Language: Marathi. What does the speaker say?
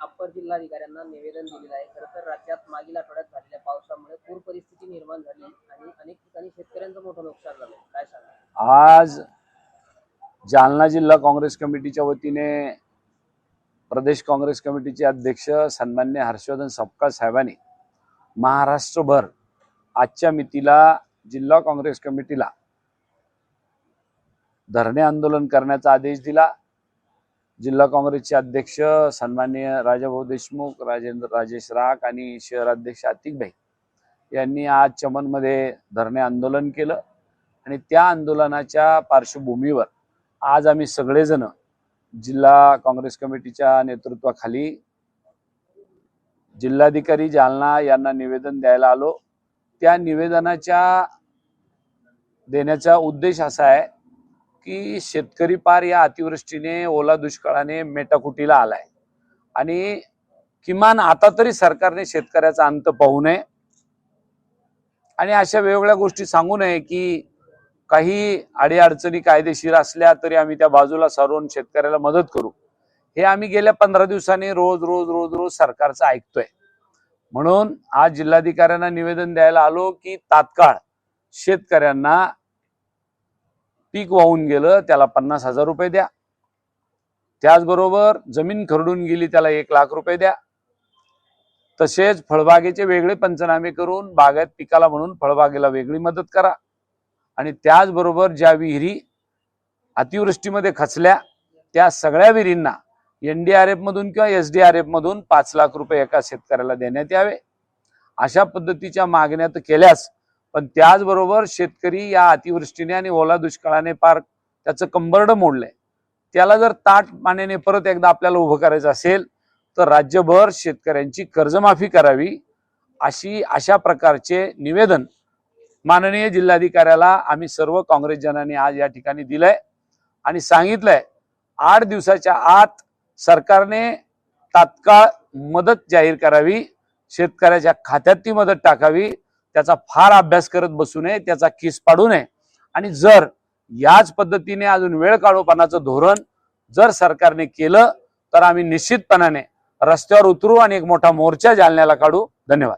अप्पर जिल्हाधिकाऱ्यांना निवेदन दिलेलं आहे. खरं तर राज्यात मागील आठवड्यात झालेल्या पावसामुळे पूर परिस्थिती निर्माण झाली आणि अनेक ठिकाणी शेतकऱ्यांचं मोठं नुकसान झालं. काय सांगा आज जालना जिल्हा काँग्रेस कमिटीच्या वतीने प्रदेश काँग्रेस कमिटीचे अध्यक्ष सन्मान्य हर्षवर्धन सपकाळ साहेबांनी महाराष्ट्रभर आजच्या मितीला जिल्हा काँग्रेस कमिटीला धरणे आंदोलन करण्याचा आदेश दिला. जिल्हा काँग्रेसचे अध्यक्ष सन्माननीय राजाभाऊ देशमुख राजेंद्र राजेश राख आणि शहराध्यक्ष आतिकभाई यांनी आज चमनमध्ये धरणे आंदोलन केलं. आणि त्या आंदोलनाच्या पार्श्वभूमीवर आज आम्ही सगळेजण जिल्हा काँग्रेस कमिटीच्या नेतृत्वाखाली जिल्हाधिकारी जालना यांना निवेदन द्यायला आलो. त्या निवेदनाच्या देण्याचा उद्देश असा आहे की शेतकरी पार या अतिवृष्टीने ओला दुष्काळाने मेटाकुटीला आलाय. आणि किमान आता तरी सरकारने शेतकऱ्याचा अंत पाहू नये. आणि अशा वेगवेगळ्या गोष्टी सांगू नये की काही अडीअडचणी कायदेशीर असल्या तरी आम्ही त्या बाजूला सारून शेतकऱ्याला मदत करू. हे आम्ही गेल्या पंधरा दिवसांनी रोज रोज रोज रोज सरकारचं ऐकतोय. म्हणून आज जिल्हाधिकाऱ्यांना निवेदन द्यायला आलो की तात्काळ शेतकऱ्यांना पीक वाहून गेलं त्याला पन्नास हजार रुपये द्या. त्याचबरोबर जमीन खरडून गेली त्याला एक लाख रुपये द्या. तसेच फळबागेचे वेगळे पंचनामे करून बागायत पिकाला म्हणून फळबागेला वेगळी मदत करा. आणि त्याचबरोबर ज्या विहिरी अतिवृष्टीमध्ये खचल्या त्या सगळ्या विहिरींना एनडीआरएफ मधून किंवा एस डी आर एफ मधून पाच लाख रुपये एका शेतकऱ्याला देण्यात यावे. अशा पद्धतीच्या मागण्या तर केल्यास पण त्याचबरोबर शेतकरी या अतिवृष्टीने आणि ओला दुष्काळाने पार त्याचं कंबरड मोडलंय. त्याला जर ताट मानेने परत एकदा आपल्याला उभं करायचं असेल तर राज्यभर शेतकऱ्यांची कर्जमाफी करावी अशी अशा प्रकारचे निवेदन माननीय जिल्हाधिकाऱ्याला आम्ही सर्व काँग्रेस जनांनी आज या ठिकाणी दिलंय आणि सांगितलंय आठ दिवसाच्या आत सरकारने तात्काळ मदत जाहीर करावी शेतकऱ्याच्या खात्यात ती मदत टाकावी त्याचा फार अभ्यास करत बसू नये त्याचा किस पाडू नये. आणि जर याच पद्धतीने अजून वेळ काढोपणाचं धोरण जर सरकारने केलं तर आम्ही निश्चितपणाने रस्त्यावर उतरू आणि एक मोठा मोर्चा जालन्याला काढू. धन्यवाद.